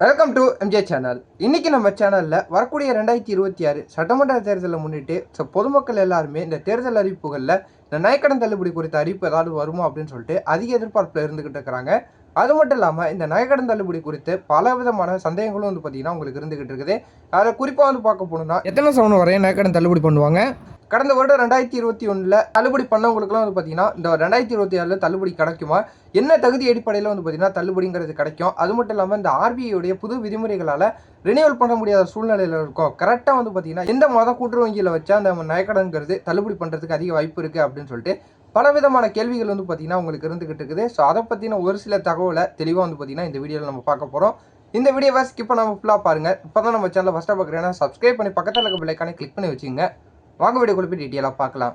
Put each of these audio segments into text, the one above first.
Welcome to MJ channel இன்றைக்கி நம்ம சேனலில் வரக்கூடிய ரெண்டாயிரத்தி இருபத்தி ஆறு சட்டமன்ற தேர்தலை முன்னிட்டு ஸோ பொதுமக்கள் எல்லாருமே இந்த தேர்தல் அறிவிப்புகளில் இந்த நயக்கடன் தள்ளுபடி குறித்த அறிவிப்பு ஏதாவது வருமா அப்படின்னு சொல்லிட்டு அதிக எதிர்பார்ப்பில் இருந்துக்கிட்டு இருக்கிறாங்க. அது மட்டும் இல்லாமல் இந்த நயக்கடன் தள்ளுபடி குறித்து பல விதமான சந்தேகங்களும் வந்து பார்த்தீங்கன்னா உங்களுக்கு இருந்துகிட்டு இருக்குது. அதில் குறிப்பாக வந்து பார்க்க போனோம்னா எத்தனை சவணம் வரையும் நயக்கடன் தள்ளுபடி பண்ணுவாங்க? கடந்த வருடம் ரெண்டாயிரத்தி இருபத்தி ஒன்றில் தள்ளுபடி பண்ணவங்களுக்குலாம் வந்து பார்த்தீங்கன்னா இந்த ரெண்டாயிரத்தி இருபத்தி ஆறில் தள்ளுபடி கிடைக்குமா? என்ன தகுதி அடிப்படையில் வந்து பார்த்தீங்கன்னா தள்ளுபடிங்கிறது கிடைக்கும்? அது மட்டும் இல்லாமல் இந்த ஆர்பிஐடைய புது விதிமுறைகளால் ரினியூவல் பண்ண முடியாத சூழ்நிலையில் இருக்கும். கரெக்டாக வந்து பார்த்தீங்கன்னா எந்த மத கூட்டுறவு வங்கியில் வச்சா அந்த நயக்கடன்கிறது தள்ளுபடி பண்ணுறதுக்கு அதிக வாய்ப்பு இருக்குது அப்படின்னு சொல்லிட்டு பல விதமான கேள்விகள் வந்து பார்த்தீங்கன்னா உங்களுக்கு இருந்துக்கிட்டு இருக்குது. ஸோ அதை பற்றின ஒரு சில தகவலை தெளிவாக வந்து பார்த்தீங்கன்னா இந்த வீடியோவில் நம்ம பார்க்க போகிறோம் இந்த வீடியோவை ஸ்கிப் பண்ணாமல் ஃபுல்லாக பாருங்கள் இப்போ தான் நம்ம சேனலை ஃபஸ்ட்டாக பார்க்குறேன்னா சப்ஸ்கிரைப் பண்ணி பக்கத்தில் இருக்க பிள்ளைக்கானே கிளிக் பண்ணி வச்சுங்க வாங்க வீடியோ போய் டீட்டெயிலாக பார்க்கலாம்.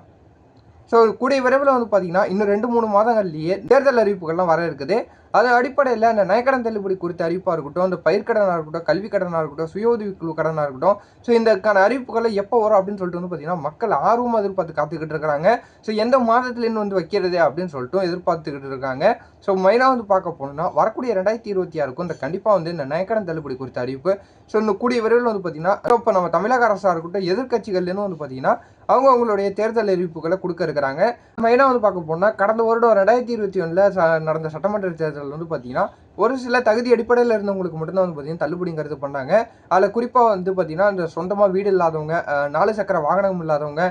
ஸோ கூடிய விரைவில் வந்து பார்த்தீங்கன்னா இன்னும் ரெண்டு மூணு மாதங்கள்லேயே தேர்தல் அறிவிப்புகள்லாம் வர இருக்குது. அது அடிப்படையில் அந்த நயக்கடன் தள்ளுபடி குறித்த அறிவிப்பாக இருக்கட்டும் அந்த பயிர்க்கடனாக இருக்கட்டும் கல்வி கடனாக இருக்கட்டும் சுய உதவி குழு கடனாக இருக்கட்டும். ஸோ இதற்கான அறிவிப்புகளை எப்போ வரும் அப்படின்னு சொல்லிட்டு வந்து பார்த்தீங்கன்னா மக்கள் ஆர்வமாக எதிர்பார்த்து காத்துக்கிட்டு இருக்காங்க ஸோ எந்த மாதத்துலேருந்து வந்து வைக்கிறது அப்படின்னு சொல்லிட்டு எதிர்பார்த்துக்கிட்டு இருக்காங்க. ஸோ மெயினாக வந்து பார்க்க போனோம்னா வரக்கூடிய ரெண்டாயிரத்தி இருபத்தி ஆறுக்கும் இந்த கண்டிப்பாக வந்து இந்த நயக்கடன் தள்ளுபடி குறித்த அறிவிப்பு. ஸோ இந்த கூடிய விரைவில் வந்து பார்த்தீங்கன்னா இப்போ நம்ம தமிழக அரசாக இருக்கட்டும் எதிர்கட்சிகள்லேருந்து வந்து பார்த்தீங்கன்னா அவங்க அவங்களுடைய தேர்தல் அறிவிப்புகளை கொடுக்க இருக்கிறாங்க. மெயினாக வந்து பார்க்க போனால் கடந்த வருடம் ரெண்டாயிரத்தி இருபத்தி ஒன்றில் நடந்த சட்டமன்ற தேர்தல் வந்து பார்த்தீங்கன்னா ஒரு சில தகுதி அடிப்படையில் இருந்தவங்களுக்கு மட்டும்தான் வந்து பார்த்தீங்கன்னா தள்ளுபடிங்கிறது பண்ணாங்க. அதில் குறிப்பாக வந்து பார்த்தீங்கன்னா இந்த சொந்தமாக வீடு இல்லாதவங்க நாலு சக்கர வாகனம் இல்லாதவங்க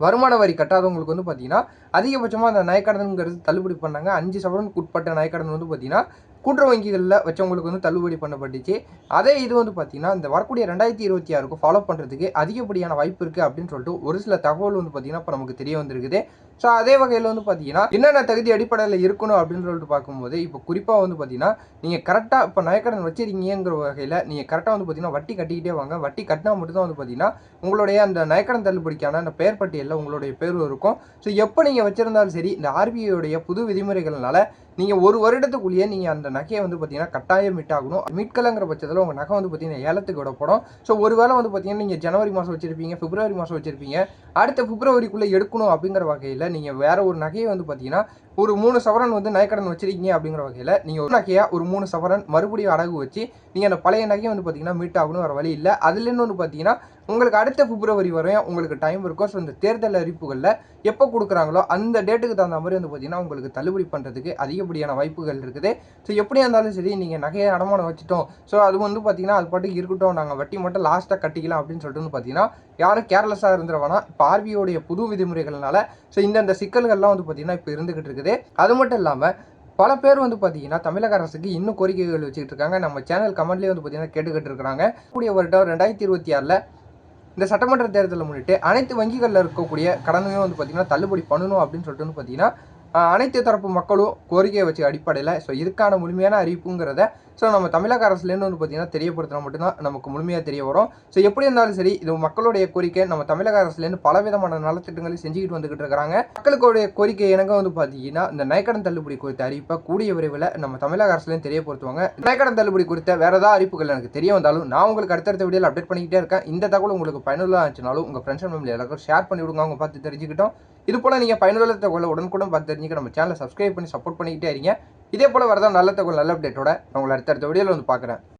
வருமான வரி கட்டாதவங்களுக்கு வந்து பார்த்தீங்கன்னா அதிகபட்சமாக அந்த நயக்கடனுங்கிறது தள்ளுபடி பண்ணாங்க. அஞ்சு சவரனுக்கு உட்பட்ட நயக்கடன் வந்து பார்த்தீங்கன்னா கூட்டுறவு வங்கிகளில் வச்சவங்களுக்கு வந்து தள்ளுபடி பண்ணப்பட்டுச்சு. அதே இது வந்து பார்த்தீங்கன்னா இந்த வரக்கூடிய ரெண்டாயிரத்தி இருபத்தி ஆறுக்கு ஃபாலோ பண்ணுறதுக்கு அதிகப்படியான வாய்ப்பு இருக்குது அப்படின்னு சொல்லிட்டு ஒரு சில தகவல் வந்து பார்த்தீங்கன்னா இப்போ நமக்கு தெரிய வந்திருக்குது. ஸோ அதே வகையில் வந்து பார்த்தீங்கன்னா என்னென்ன தகுதி அடிப்படையில் இருக்கணும் அப்படின்னு சொல்லிட்டு பார்க்கும்போது இப்போ குறிப்பாக வந்து பார்த்தீங்கன்னா நீங்கள் கரெக்டாக இப்போ நயக்கடன் வச்சிருக்கீங்கிற வகையில் நீங்கள் கரெக்டாக வந்து பார்த்தீங்கன்னா வட்டி கட்டிக்கிட்டே வாங்க. வட்டி கட்டினா மட்டும்தான் வந்து பார்த்தீங்கன்னா உங்களுடைய அந்த நயக்கடன் தள்ளுபடிக்கான அந்த பெயர் பட்டியலில் உங்களுடைய பேர் இருக்கும். ஸோ எப்போ நீங்கள் வச்சுருந்தாலும் சரி இந்த ஆர்பிஐயோடைய புது விதிமுறைகள்னால நீங்கள் ஒரு வருடத்துக்குள்ளேயே நீங்கள் அந்த நகையை வந்து பார்த்தீங்கன்னா கட்டாயம் மீட்டாகணும் மீட்கலைங்கிற பட்சத்தில் உங்கள் நகை வந்து பார்த்தீங்கன்னா ஏலத்துக்கு விடப்படும். ஸோ ஒருவேளை வந்து பார்த்தீங்கன்னா நீங்கள் ஜனவரி மாதம் வச்சிருப்பீங்க பிப்ரவரி மாதம் வச்சிருப்பீங்க. அடுத்த பிப்ரவரிக்குள்ளே எடுக்கணும் அப்படிங்கிற வகையில் நீங்கள் வேற ஒரு நகையை வந்து பார்த்தீங்கன்னா ஒரு மூணு சவரன் வந்து நகைக்கடன் வச்சிருக்கீங்க அப்படிங்கிற வகையில் நீங்கள் ஒரு நகையாக ஒரு மூணு சவரன் மறுபடியும் அடகு வச்சு நீங்கள் அந்த பழைய நகையை வந்து பார்த்தீங்கன்னா மீட் ஆகணும் வேறு வழி இல்லை. அதுலேருந்து வந்து பார்த்தீங்கன்னா உங்களுக்கு அடுத்த பிப்ரவரி வரையும் உங்களுக்கு டைம் இருக்கும். ஸோ இந்த தேர்தல் அறிவிப்புகளில் எப்போ கொடுக்குறாங்களோ அந்த டேட்டுக்கு தகுந்த மாதிரி வந்து பார்த்தீங்கன்னா உங்களுக்கு தள்ளுபடி பண்ணுறதுக்கு அதிகப்படியான வாய்ப்புகள் இருக்குது. ஸோ எப்படியா இருந்தாலும் சரி நீங்கள் நகையை அடமானம் வச்சுட்டோம். ஸோ அது வந்து பார்த்தீங்கன்னா அது பாட்டுக்கு இருக்கட்டும். நாங்கள் வட்டி மட்டும் லாஸ்ட்டாக கட்டிக்கலாம் அப்படின்னு சொல்லிட்டு வந்து பார்த்தீங்கன்னா யாரும் கேர்லெஸ்ஸாக இருந்துருவானா இப்போ ஆர்பிஐடைய புது விதிமுறைகள்னால ஸோ இந்தந்த சிக்கல்கள்லாம் வந்து பார்த்தீங்கன்னா இப்போ இருந்துகிட்டு இருக்குது. அது மட்டும் இல்லாமல் பல பேர் வந்து பார்த்தீங்கன்னா தமிழக அரசுக்கு இன்னும் கோரிக்கைகள் வச்சுக்கிட்டு இருக்காங்க. நம்ம சேனல் கமெண்ட்லேயே வந்து பார்த்தீங்கன்னா கேட்டுக்கிட்டு இருக்கிறாங்க. கூடிய வருடம் ரெண்டாயிரத்தி இருபத்தி ஆறில் இந்த சட்டமன்ற தேர்தலை முன்னிட்டு அனைத்து வங்கிகளில் இருக்கக்கூடிய கடனையும் வந்து பார்த்தீங்கன்னா தள்ளுபடி பண்ணணும் அப்படின்னு சொல்லிட்டு வந்து பார்த்தீங்கன்னா அனைத்து தரப்பு மக்களும் கோரிக்கையை வச்ச அடிப்படையில் ஸோ இதுக்கான முழுமையான அறிவிப்புங்கிறத ஸோ நம்ம தமிழக அரசுலேருந்து வந்து பார்த்தீங்கன்னா தெரியப்படுத்தினா மட்டும்தான் நமக்கு முழுமையாக தெரிய வரும். ஸோ எப்படி இருந்தாலும் சரி இது மக்களுடைய கோரிக்கை. நம்ம தமிழக அரசுலேருந்து பல விதமான நலத்திட்டங்களை செஞ்சுக்கிட்டு வந்துகிட்டு இருக்கிறாங்க. மக்களுடைய கோரிக்கை எனக்கு வந்து பார்த்தீங்கன்னா இந்த நயக்கடன் தள்ளுபடி குறித்த அறிவிப்பை கூடிய விரைவில் நம்ம தமிழக அரசுலேருந்து தெரியப்படுத்துவாங்க. நயக்கடன் தள்ளுபடி குறித்த வேற ஏதாவது அறிவிப்புகள் எனக்கு தெரிய வந்தாலும் நான் உங்களுக்கு அடுத்தடுத்த வீடியோவில் அப்டேட் பண்ணிக்கிட்டே இருக்கேன். இந்த தகவல் உங்களுக்கு பயனுள்ளதாக இருந்துச்சுனாலும் உங்கள் ஃப்ரெண்ட்ஸ் அண்ட் ஃபேமிலி எல்லாருக்கும் ஷேர் பண்ணி விடுங்க. அவங்க பார்த்து தெரிஞ்சுக்கிட்டோம். இது போல் நீங்கள் பயனுள்ள தகவலை உடனுக்குடன் பார்த்து தெரிஞ்சுக்க நம்ம சேனலை சப்ஸ்கிரைப் பண்ணி சப்போர்ட் பண்ணிக்கிட்டே இருங்க. இதே போல் வரதான் நல்ல தகவல் நல்ல அப்டேட்டோட நான் உங்களை அடுத்தடுத்த வீடியோவில் வந்து பார்க்குறேன்.